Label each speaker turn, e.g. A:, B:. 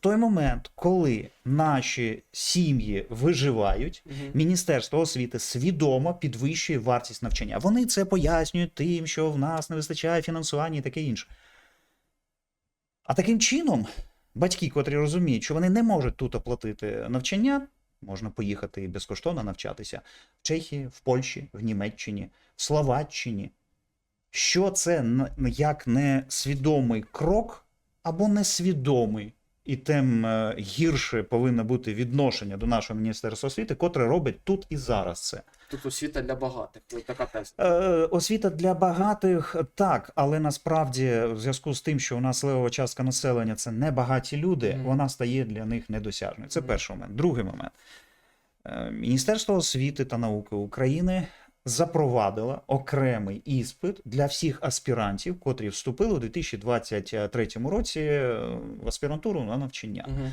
A: той момент, коли наші сім'ї виживають,
B: Мгм.
A: Міністерство освіти свідомо підвищує вартість навчання. Вони це пояснюють тим, що в нас не вистачає фінансування і таке інше. А таким чином, батьки, котрі розуміють, що вони не можуть тут оплатити навчання, можна поїхати безкоштовно навчатися в Чехії, в Польщі, в Німеччині, в Словаччині. Що це як не свідомий крок або несвідомий, і тим е, гірше повинно бути відношення до нашого міністерства освіти, котре робить тут і зараз це.
B: Тут освіта для багатих. Ось така теза.
A: Е, освіта для багатих так, але насправді, в зв'язку з тим, що у нас левова частка населення це не багаті люди,
B: Мгм.
A: вона стає для них недосяжною. Це
B: Мгм.
A: перший момент. Другий момент. Е, Міністерство освіти та науки України запровадило окремий іспит для всіх аспірантів, котрі вступили у 2023 році е, в аспірантуру на навчання.
B: Мгм.